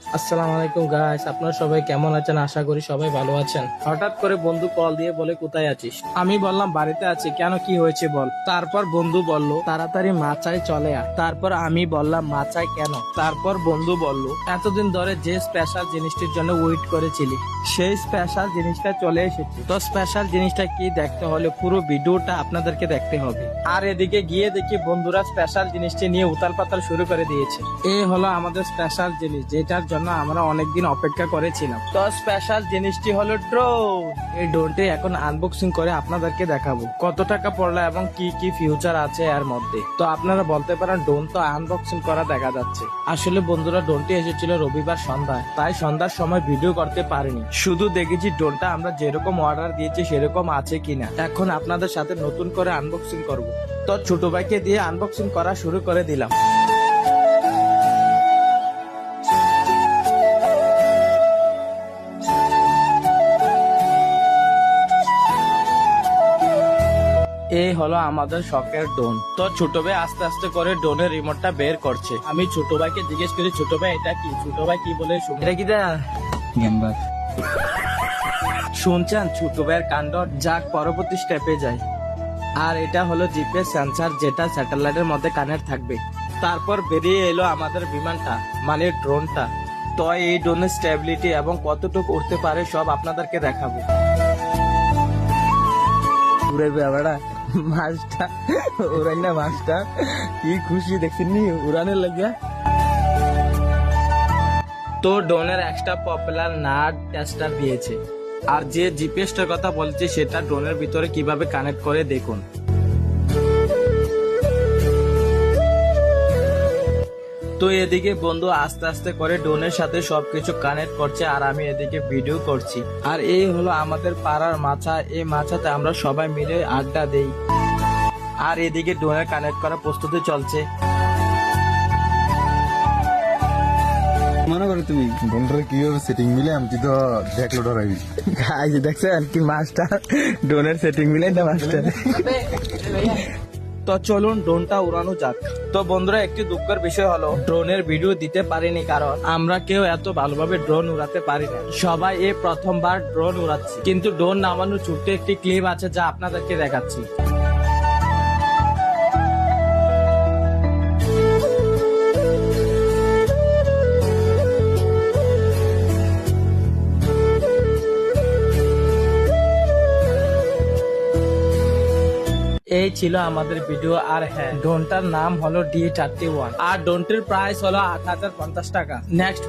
আসসালামু আলাইকুম গাইস আপনারা সবাই কেমন আছেন? আশা করি সবাই ভালো আছেন। হঠাৎ করে বন্ধু কল দিয়ে বলে, কোথায় আছিস? আমি বললাম, বাড়িতে আছি। কেন, কি হয়েছে বল? তারপর বন্ধু বলল, তাড়াতাড়ি মাচায় চলে আয়। তারপর আমি বললাম মাচায় কেন? তারপর বন্ধু বলল, এতদিন ধরে যে স্পেশাল জিনিসটির জন্য ওয়েট করেছিলি, সেই স্পেশাল জিনিসটা চলে এসেছে। তো স্পেশাল জিনিসটা কি দেখতে হলে পুরো ভিডিওটা আপনাদেরকে দেখতে হবে। আর এদিকে গিয়ে দেখি বন্ধুরা স্পেশাল জিনিসটি নিয়ে উতাল পাতাল শুরু করে দিয়েছে। এই হলো আমাদের স্পেশাল জিনিস, যেটার জন্য আমরা অনেকদিন অপেক্ষা করেছিলাম। তো স্পেশাল জিনিসটি হলো ড্রোন এই ড্রোনটি এখন আনবক্সিং করে আপনাদেরকে দেখাবো। কত টাকা পড়ল এবং কি কি ফিউচার আছে এর মধ্যে। তো আপনারা বলতে পারেন ড্রোন তো আনবক্সিং করা দেখা যাচ্ছে। আসলে বন্ধুরা ড্রোনটি এসেছিল রবিবার সন্ধ্যায় তাই সন্ধ্যার সময় ভিডিও করতে পারিনি। শুধু দেখেছি ড্রোনটা আমরা যেরকম অর্ডার দিয়েছি, সেরকম আছে কিনা। এখন আপনাদের সাথে নতুন করে আনবক্সিং করব। তো ছোট ভাইকে দিয়ে আনবক্সিং করা শুরু করে দিলাম। এই হলো আমাদের শখের ডোন। তো ছোট ভাই আস্তে আস্তে করে ডোনের রিমোটটা বের করছে। আমি ছোট ভাইকে জিজ্ঞেস করি ছোট ভাই এটা কি? ছোট ভাই কি বলে শুন- এটা কি দা গেমবার শুনছেন? ছোট ভাইয়ের কাণ্ড যাক পরবর্তী স্টেপে যায় আর এটা হলো জিপিএস সেন্সার যেটা স্যাটেলাইটের মধ্যে কানেক্ট থাকবে। তারপর বেরিয়ে এলো আমাদের বিমানটা মানে ড্রোনটা তো এই ড্রোনের স্টেবিলিটি এবং কতটুকু উঠতে পারে সব আপনাদেরকে দেখাবো। উড়ে বেড়া মাছটা উড়াই না মাছটা। কি খুশি দেখছিনি? উড়ানের লাগিয়া তো ড্রোনের একটা পপুলার নাট টেস্টার দিয়েছে আর যে জিপিএসটার কথা বলছে, সেটা ড্রোনের ভিতরে কীভাবে কানেক্ট করে, দেখুন। তো এদিকে বন্ধু আস্তে আস্তে করে ড্রোনের সাথে সবকিছু কানেক্ট করছে আর আমি এদিকে ভিডিও করছি। আর এই হলো আমাদের পাড়ার মাছা। এই মাছাতে আমরা সবাই মিলে আড্ডা দেই। আর এদিকে ড্রোনের কানেক্ট করার প্রস্তুতি চলছে। মনে করো তুমি ড্রোনটার কীভাবে সেটিং মিলে আমি তো দেখল ডরাবি দেখছেন কি মাছটা? ড্রোনের সেটিং মিলে না মাছটা তো চলুন ড্রোনটা উড়ানো যাক। তো বন্ধুরা, একটি দুঃখের বিষয় হলো, ড্রোনের ভিডিও দিতে পারিনি কারণ আমরা কেউ এত ভালোভাবে ড্রোন উড়াতে পারি না। সবাই এই প্রথমবার ড্রোন উড়াচ্ছি। কিন্তু ড্রোন নামানোর ছোট্ট একটি ক্লিপ আছে যা আপনাদেরকে দেখাচ্ছি। এই ছিল আমাদের ভিডিও আর হ্যাঁ ড্রোনটার নাম হলো ডি থার্টি ওয়ান আর ড্রোনটির প্রাইস হলো আট হাজার পঞ্চাশ টাকা। নেক্সট